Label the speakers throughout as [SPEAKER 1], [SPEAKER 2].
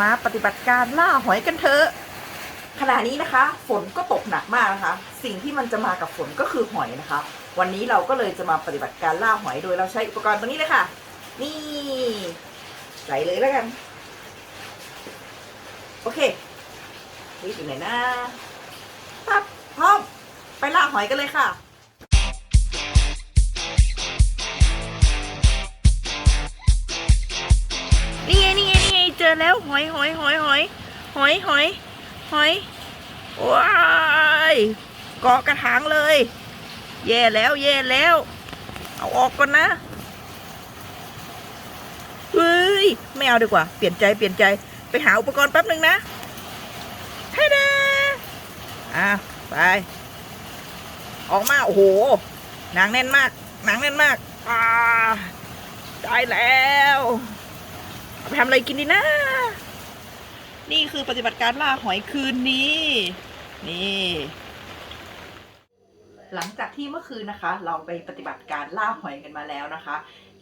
[SPEAKER 1] มาปฏิบัติการล่าหอยกันเถอะขณะนี้นะคะ ฝนก็ตกหนักมากนะคะ สิ่งที่มันจะมากับฝนก็คือหอยนะคะ วันนี้เราก็เลยจะมาปฏิบัติการล่าหอยโดยเราใช้อุปกรณ์ตัวนี้เลยค่ะ นี่ใส่เลยแล้วกัน โอเคนี่อยู่ไหนนะปั๊บพร้อมไปล่าหอยกันเลยค่ะ อแล้วหอยหอยหอยหอยหอยหอยหอยว้ายเกาะกระถางเลย แย่แล้วแย่แล้ว เอาออกก่อนนะเฮ้ยไม่เอาดีกว่า เปลี่ยนใจเปลี่ยนใจไปหาอุปกรณ์แป๊บหนึ่งนะเฮ้ยนะอะไป ออกมา โอ้โหหนังแน่นมากหนังแน่นมากอ่าได้แล้ว ทำอะไรกินดีนะ นี่คือปฏิบัติการล่าหอยคืนนี้ นี่ หลังจากที่เมื่อคืนนะคะ เราไปปฏิบัติการล่าหอยกันมาแล้วนะคะ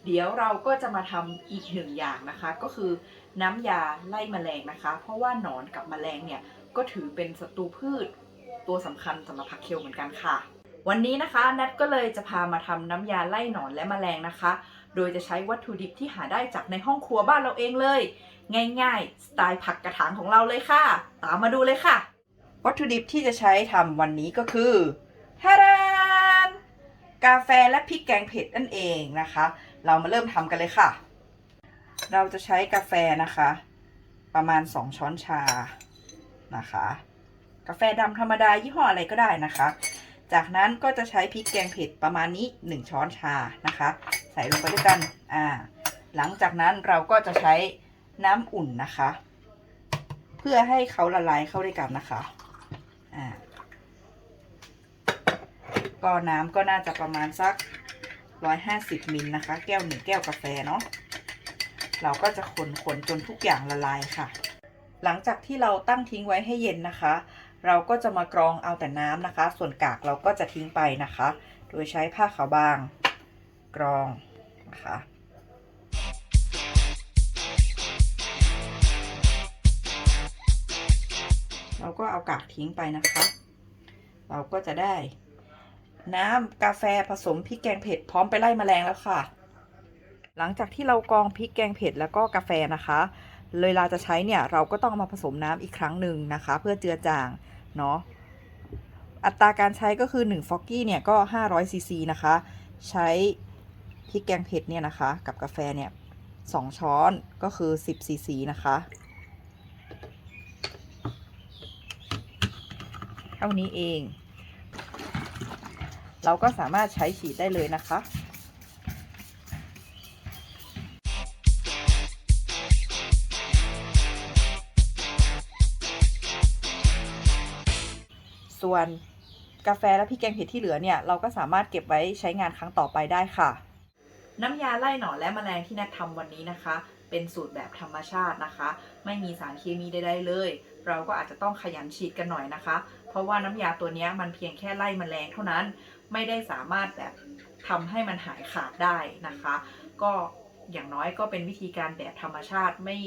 [SPEAKER 1] เดี๋ยวเราก็จะมาทำอีกหนึ่งอย่างนะคะ ก็คือน้ำยาไล่แมลงนะคะ เพราะว่าหนอนกับแมลงเนี่ยก็ถือเป็นศัตรูพืชตัวสำคัญสำหรับผักเคลเหมือนกันค่ะ วันนี้นะคะแนทก็เลยจะพามาทำน้ำยาไล่หนอนและแมลงนะคะ โดยจะใช้วัตถุดิบที่หาได้จากในห้องครัวบ้านเราเองเลย ง่ายๆ สไตล์ผักกระถางของเราเลยค่ะ ตามมาดูเลยค่ะ วัตถุดิบที่จะใช้ทำวันนี้ก็คือฮารานกาแฟและพริกแกงเผ็ดนั่นเองนะคะ เรามาเริ่มทำกันเลยค่ะ เราจะใช้กาแฟนะคะ ประมาณ 2 ช้อนชานะคะ กาแฟดำธรรมดายี่ห้ออะไรก็ได้นะคะ จากนั้นก็จะใช้พริกแกงเผ็ดประมาณนี้ 1 ช้อนชานะคะ ใส่ลงไปด้วยกันอ่าหลังจากนั้นเราก็จะใช้น้ำอุ่นนะคะ เพื่อให้เขาละลายเข้าด้วยกันนะคะอ่าก็น้ำก็น่าจะประมาณสัก 150มิลนะคะ แก้วหนึ่งแก้วกาแฟเนาะเราก็จะคนคนจนทุกอย่างละลายค่ะ หลังจากที่เราตั้งทิ้งไว้ให้เย็นนะคะ เราก็จะมากรองเอาแต่น้ำนะคะ ส่วนกากเราก็จะทิ้งไปนะคะ โดยใช้ผ้าขาวบางกรองนะคะเราก็เอากากทิ้งไปนะคะ เราก็จะได้ น้ำกาแฟผสมพริกแกงเผ็ดพร้อมไปไล่แมลงแล้วค่ะ หลังจากที่เรากรองพริกแกงเผ็ดแล้วก็กาแฟนะคะ เลยเราจะใช้เนี่ยเราก็ต้องมาผสมน้ำอีกครั้งหนึ่งนะคะ เพื่อเจือจางเนาะอัตราการใช้ก็คือ1ฟอกกี้เนี่ยก็ 500ซีซีนะคะ ใช้พริกแกงเผ็ดเนี่ยนะคะ กับกาแฟเนี่ย2ช้อนก็คือ10ซีซีนะคะเท่านี้เอง เราก็สามารถใช้ฉีดได้เลยนะคะ ส่วนกาแฟและพริกแกงเผ็ดที่เหลือเนี่ยเราก็สามารถเก็บไว้ใช้งานครั้งต่อไปได้ค่ะ น้ำยาไล่หนอนและแมลงที่นัททำวันนี้นะคะ เป็นสูตรแบบธรรมชาตินะคะ ไม่มีสารเคมีใดๆเลย เราก็อาจจะต้องขยันฉีดกันหน่อยนะคะ เพราะว่าน้ำยาตัวนี้มันเพียงแค่ไล่แมลงเท่านั้น ไม่ได้สามารถแบบทำให้มันหายขาดได้นะคะ ก็อย่างน้อยก็เป็นวิธีการแบบธรรมชาติไม่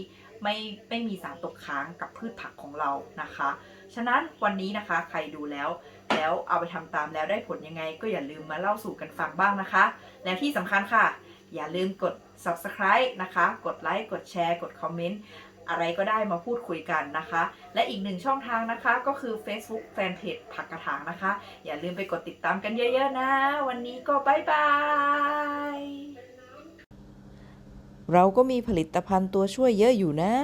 [SPEAKER 1] ไม่ไม่มีสารตกค้างกับพืชผักของเรานะคะ ฉะนั้นวันนี้นะคะใครดูแล้วแล้วเอาไปทำตามแล้วได้ผลยังไง ก็อย่าลืมมาเล่าสู่กันฟังบ้างนะคะ และที่สำคัญค่ะ อย่าลืมกด subscribe นะคะ กดไลค์กดแชร์ กดคอมเมนต์อะไรก็ได้มาพูดคุยกันนะคะ และอีกหนึ่งช่องทางนะคะก็คือ Facebook Fanpage ผักกระถางนะคะ อย่าลืมไปกดติดตามกันเยอะๆนะ วันนี้ก็บายบาย เราก็มีผลิตภัณฑ์ตัวช่วยเยอะอยู่นะ